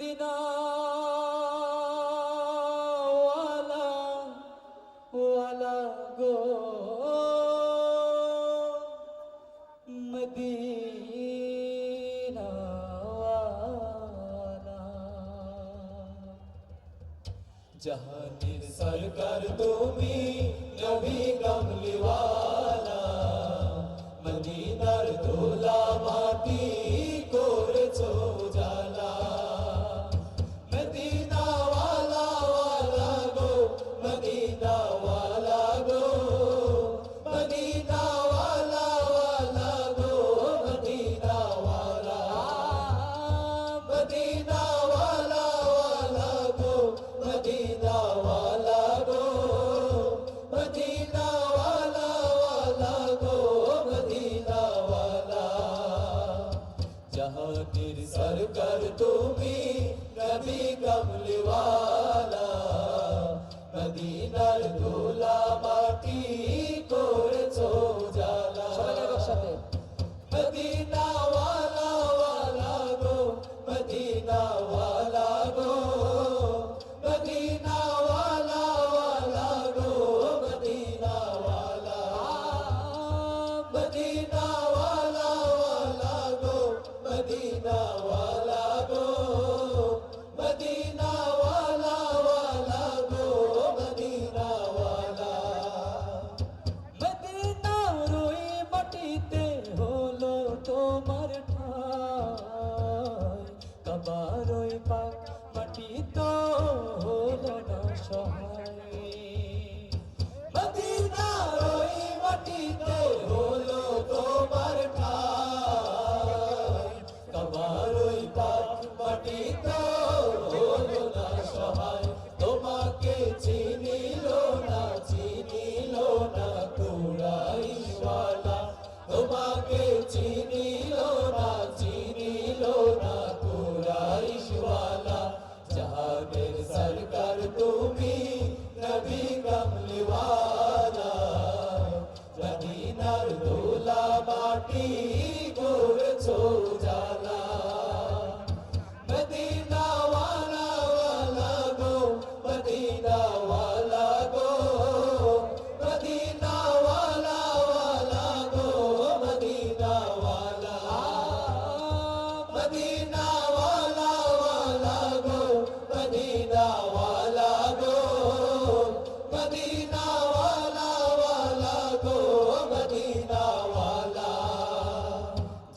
Medina ওয়ালা ওয়ালা গো Medina জাহানের সরকার তুমি নবী কমলিওয়ালা মদিনার দোলা ওয়ালা গো মদিনা ওয়ালা জাহানের সরকার তুমি নবী কমলিওয়ালা মদিনার দোলা মাটি করেছ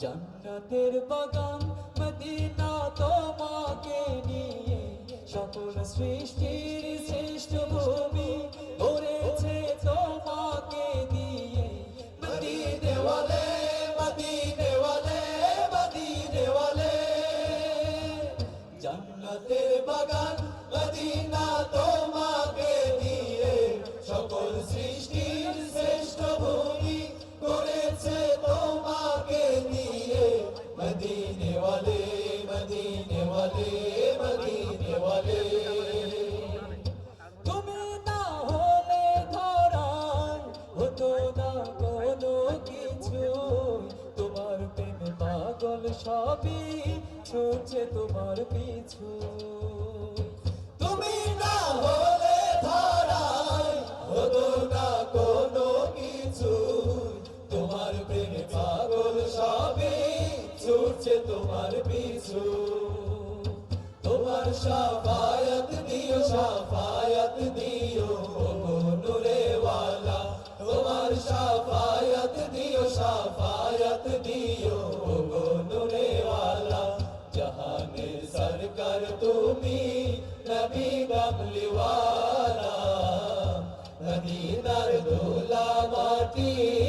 জান্নাতের বাগান মদিনা তোমাকে নিয়ে সকল সৃষ্টির শ্রেষ্ঠ ভূমি গড়েছে তোমাকে দিয়ে। মদিনে ওয়ালে মদিনে ওয়ালে মদিনে ওয়ালে জান্নাতের বাগান, মদিনা তোমাকে দিয়ে সকল সৃষ্টির পিছু তুমি না হলে ধরায় হতো না কোনো কিছু। তোমার প্রেমে পাগল সবে ছুটছে তোমার পিছু। তোমার সাফায়াত দিও সাফায়াত দিও তোমার সাফায়াত দিও সাফায়াত দিও। aqui.